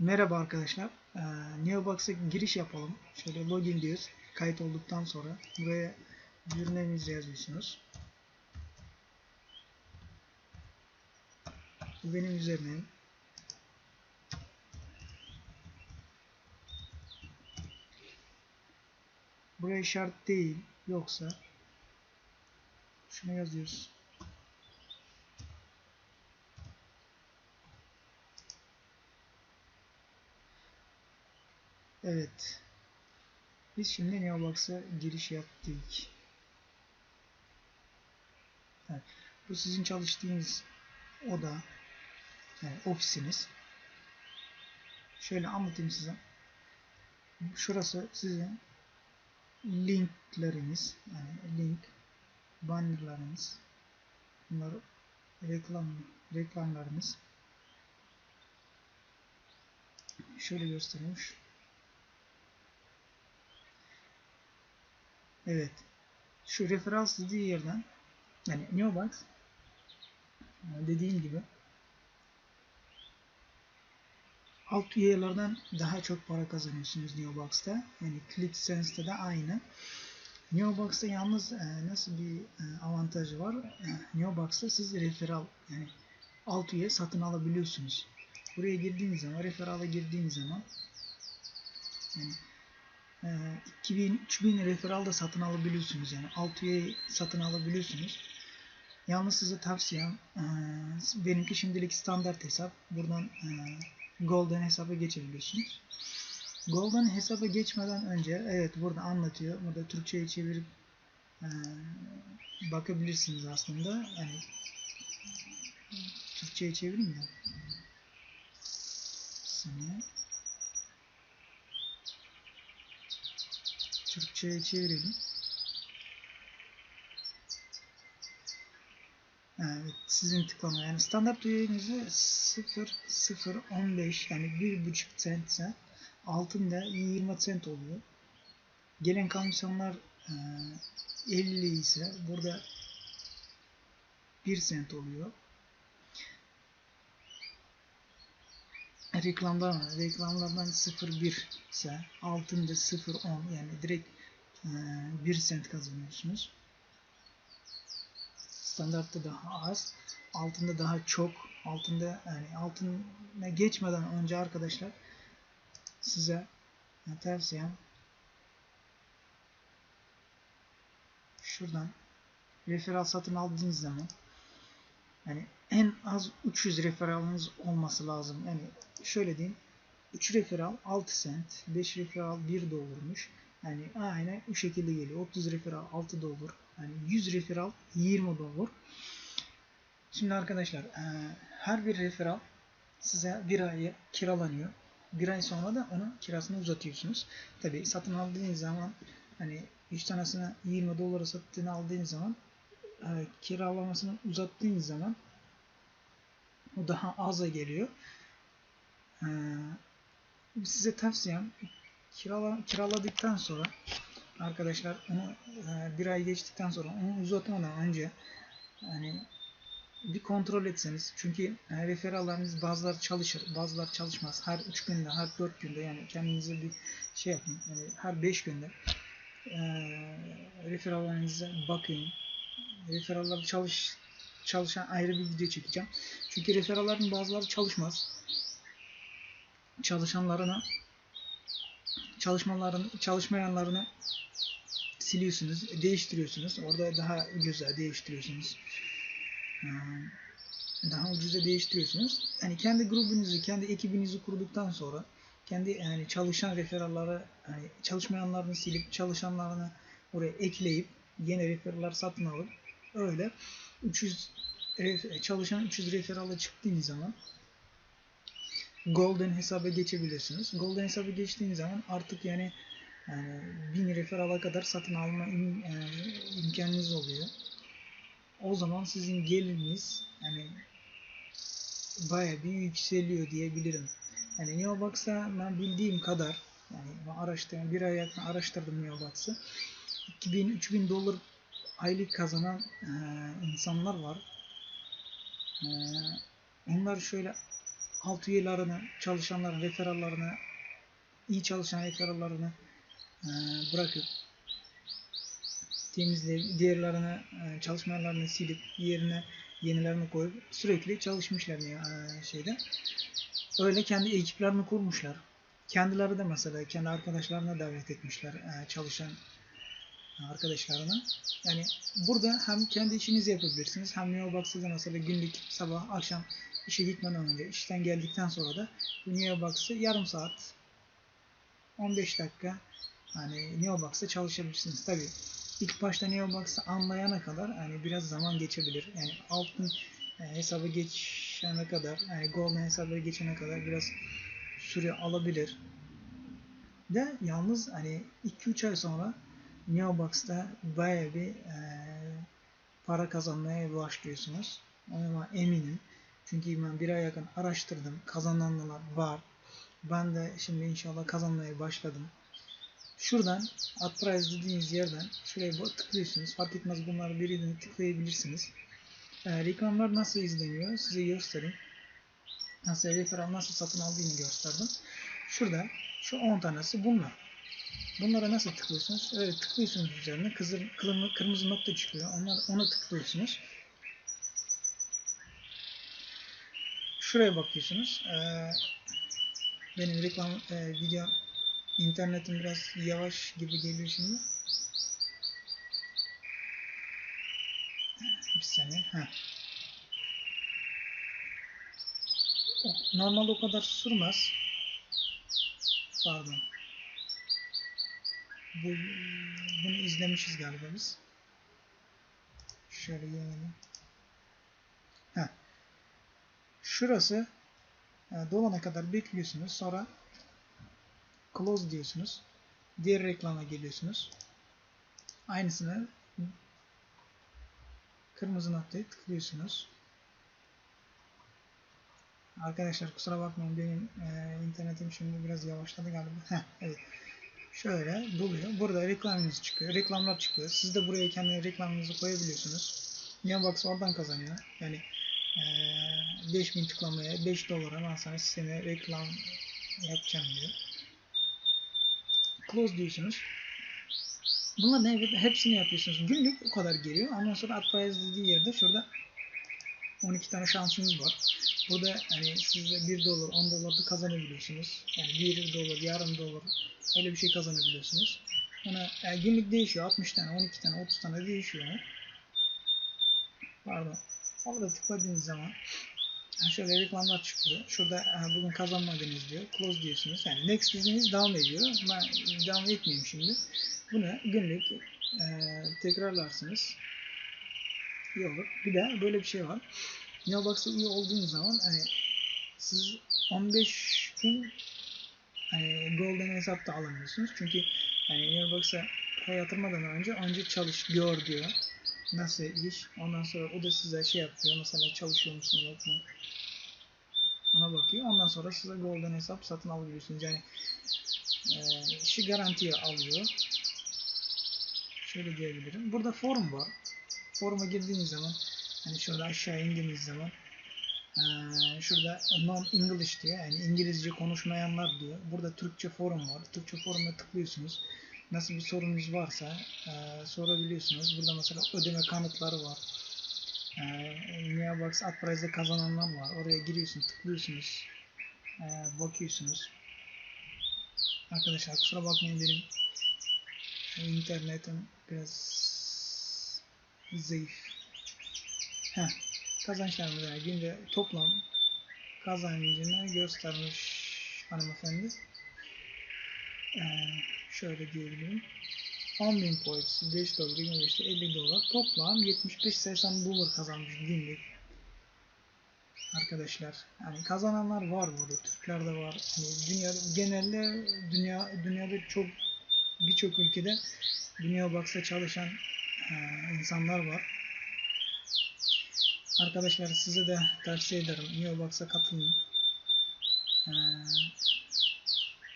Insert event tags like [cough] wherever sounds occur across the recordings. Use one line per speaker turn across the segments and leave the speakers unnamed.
Merhaba arkadaşlar. Ee, Neobox'a giriş yapalım. Şöyle login diyoruz. Kayıt olduktan sonra buraya username yazıyorsunuz. Bu benim username. Buraya şart değil. Yoksa şunu yazıyoruz. Evet. Biz şimdi Neobox'a giriş yaptık. Evet. Bu sizin çalıştığınız oda. Yani ofisiniz. Şöyle anlatayım size. Şurası sizin linkleriniz. Yani link bannerlarınız. Bunlar reklam reklamlarınız. Şöyle göstereyim. Evet. Şu referans dediği yerden yani Neobox dediğim gibi alt üyelerden daha çok para kazanıyorsunuz Neobox'ta. Yani ClickSense'de de aynı. Neobox'ta yalnız e, nasıl bir e, avantajı var? E, Neobox'ta siz referal yani alt üye satın alabiliyorsunuz. Buraya girdiğiniz zaman, referala girdiğiniz zaman yani 2000-3000 referal da satın alabiliyorsunuz. Yani 6 üye satın alabiliyorsunuz. Yalnız size tavsiyem benimki şimdilik standart hesap. Buradan Golden hesaba geçebiliyorsunuz. Golden hesaba geçmeden önce evet burada anlatıyor. Burada Türkçe'ye çevirip bakabilirsiniz aslında. Yani Türkçe'ye çevireyim ya. Saniye. Türkçe'ye çevirelim. Evet, sizin tıklama yani standart üyenizi 0 0 15 yani 1.5 cent ise altında 20 cent oluyor. Gelen komisyonlar e, 50 ise burada 1 cent oluyor. reklamlar reklamlardan 0.1 ise altında 0.10 yani direkt e, 1 cent kazanıyorsunuz. Standartta daha az, altında daha çok. Altında yani altına geçmeden önce arkadaşlar size tavsiyem şuradan referal satın aldığınız zaman yani en az 300 referalınız olması lazım. Yani şöyle diyeyim 3 referal 6 cent, 5 referal 1 dolarmış. Yani aynı bu şekilde geliyor. 30 referal 6 dolar. Yani 100 referal 20 dolar. Şimdi arkadaşlar her bir referal size bir ay kiralanıyor. Bir ay sonra da onun kirasını uzatıyorsunuz. Tabi satın aldığınız zaman hani 3 tanesini 20 dolara sattığını aldığınız zaman kiralamasını uzattığınız zaman o daha aza geliyor. Ee, size tavsiyem kirala, kiraladıktan sonra arkadaşlar onu e, bir ay geçtikten sonra onu uzatmadan önce yani bir kontrol etseniz çünkü e, referallarınız bazıları çalışır bazıları çalışmaz her 3 günde her 4 günde yani kendinize bir şey yapın yani her 5 günde e, referallarınıza bakın referallar çalış çalışan ayrı bir video çekeceğim. Çünkü referalların bazıları çalışmaz. Çalışanlarını çalışmaların çalışmayanlarını siliyorsunuz, değiştiriyorsunuz. Orada daha ucuza değiştiriyorsunuz. Daha ucuza değiştiriyorsunuz. Yani kendi grubunuzu, kendi ekibinizi kurduktan sonra kendi yani çalışan referalları yani çalışmayanlarını silip çalışanlarını oraya ekleyip yeni referaller satın alıp öyle 300 çalışan 300 referala çıktığınız zaman Golden hesaba geçebilirsiniz. Golden hesaba geçtiğiniz zaman artık yani yani 1000 referala kadar satın alma im, yani imkanınız oluyor. O zaman sizin geliriniz yani baya bir yükseliyor diyebilirim. Yani Neobox'a ben bildiğim kadar yani araştırdım, bir ay yakın araştırdım Neobox'ı. 2000-3000 dolar aylık kazanan e, insanlar var. E, onlar şöyle alt üyelerini, çalışanların referallarını, iyi çalışan referallarını e, bırakıp temizleyip diğerlerini e, çalışmalarını silip yerine yenilerini koyup sürekli çalışmışlar e, şeyde. Öyle kendi ekiplerini kurmuşlar. Kendileri de mesela kendi arkadaşlarına davet etmişler e, çalışan arkadaşlarına. Yani burada hem kendi işinizi yapabilirsiniz hem Neobox'ta da mesela günlük sabah akşam işe gitmeden önce işten geldikten sonra da bu Neobox'ı yarım saat 15 dakika hani Neobox'ta çalışabilirsiniz. Tabi ilk başta Neobox'ı anlayana kadar hani biraz zaman geçebilir. Yani altın e, hesabı geçene kadar yani golden hesabı geçene kadar biraz süre alabilir. De yalnız hani 2-3 ay sonra Neobox'ta bayağı bir e, para kazanmaya başlıyorsunuz. Ama eminim. Çünkü ben bir ay yakın araştırdım. Kazananlar var. Ben de şimdi inşallah kazanmaya başladım. Şuradan Ad Price dediğiniz yerden şuraya tıklıyorsunuz. Fark etmez bunları birini tıklayabilirsiniz. E, reklamlar nasıl izleniyor size göstereyim. Nasıl referal nasıl satın aldığını gösterdim. Şurada şu 10 tanesi bunlar. Bunlara nasıl tıklıyorsunuz? Öyle tıklıyorsunuz üzerine. Kırmızı, kırmızı nokta çıkıyor. Onlar, ona tıklıyorsunuz. Şuraya bakıyorsunuz. Ee, benim reklam e, video internetim biraz yavaş gibi geliyor şimdi. Bir saniye. Heh. Normalde o kadar sürmez. Pardon. Bu, bunu izlemişiz galiba biz. Şöyle yiyelim. Heh. Şurası yani dolana kadar bekliyorsunuz. Sonra close diyorsunuz. Diğer reklama geliyorsunuz. Aynısını kırmızı noktaya tıklıyorsunuz. Arkadaşlar kusura bakmayın benim e, internetim şimdi biraz yavaşladı galiba. [laughs] Heh, evet. Şöyle doluyor. Burada reklamınız çıkıyor. Reklamlar çıkıyor. Siz de buraya kendi reklamınızı koyabiliyorsunuz. Neobox oradan kazanıyor. Yani e, 5000 tıklamaya 5 dolara ben sana sisteme reklam yapacağım diyor. Close diyorsunuz. Bunların evet, hepsini yapıyorsunuz. Günlük o kadar geliyor. Ondan sonra Adprice dediği yerde şurada 12 tane şansınız var. Burada hani siz 1 dolar 10 dolar da kazanabiliyorsunuz. Yani 1 dolar yarım dolar öyle bir şey kazanabiliyorsunuz. Ona yani günlük değişiyor. 60 tane, 12 tane, 30 tane değişiyor. Pardon. Onu da tıkladığınız zaman şöyle reklamlar çıkıyor. Şurada bugün kazanmadınız diyor. Close diyorsunuz. Yani next dediğiniz devam ediyor. Ben devam etmeyeyim şimdi. Bunu günlük e, tekrarlarsınız. İyi olur. Bir de böyle bir şey var. Mailbox'a üye olduğunuz zaman hani siz 15 gün hani golden hesap da alamıyorsunuz. Çünkü hani Mailbox'a para yatırmadan önce önce çalış gör diyor. Nasıl iş? Ondan sonra o da size şey yapıyor. Mesela çalışıyor musun yok mu? Ona bakıyor. Ondan sonra size golden hesap satın alabiliyorsunuz. Yani e, işi garantiye alıyor. Şöyle diyebilirim. Burada forum var. Foruma girdiğiniz zaman hani şurada aşağı indiğiniz zaman ee, şurada non English diyor. Yani İngilizce konuşmayanlar diyor. Burada Türkçe forum var. Türkçe foruma tıklıyorsunuz. Nasıl bir sorunuz varsa e, sorabiliyorsunuz. Burada mesela ödeme kanıtları var. E, Neobox Adprice'de kazananlar var. Oraya giriyorsunuz, tıklıyorsunuz. E, bakıyorsunuz. Arkadaşlar kusura bakmayın benim internetim biraz zayıf. Heh, kazançlarımız yani günde toplam kazancını göstermiş hanımefendi. Ee, şöyle diyebilirim. 10.000 points, 5 dolar, 25'te 50 dolar. Toplam 75-80 dolar kazanmış günlük. Arkadaşlar yani kazananlar var burada. Türkler de var. Yani dünya genelde dünya dünyada çok birçok ülkede Dünya Box'ta çalışan e, insanlar var. Arkadaşlar size de tavsiye ederim. Neobox'a katılın. Ee,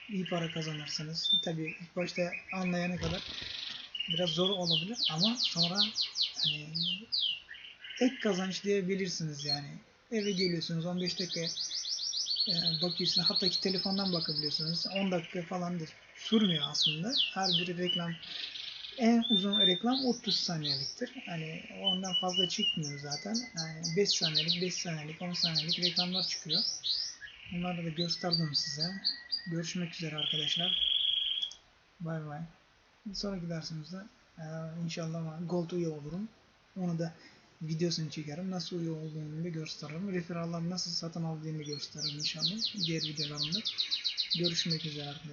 iyi para kazanırsınız. Tabi ilk başta anlayana kadar biraz zor olabilir ama sonra hani ek kazanç diyebilirsiniz yani. Eve geliyorsunuz 15 dakika e, bakıyorsunuz. Hatta ki telefondan bakabiliyorsunuz. 10 dakika falan da sürmüyor aslında. Her biri reklam en uzun reklam 30 saniyeliktir. Hani ondan fazla çıkmıyor zaten. Yani 5 saniyelik, 5 saniyelik, 10 saniyelik reklamlar çıkıyor. Bunları da gösterdim size. Görüşmek üzere arkadaşlar. Bay bay. Sonraki dersimizde e, inşallah Gold üye olurum. Onu da videosunu çekerim. Nasıl üye olduğunu da gösteririm. Referalları nasıl satın aldığımı gösteririm inşallah. Diğer videolarımda. Görüşmek üzere arkadaşlar.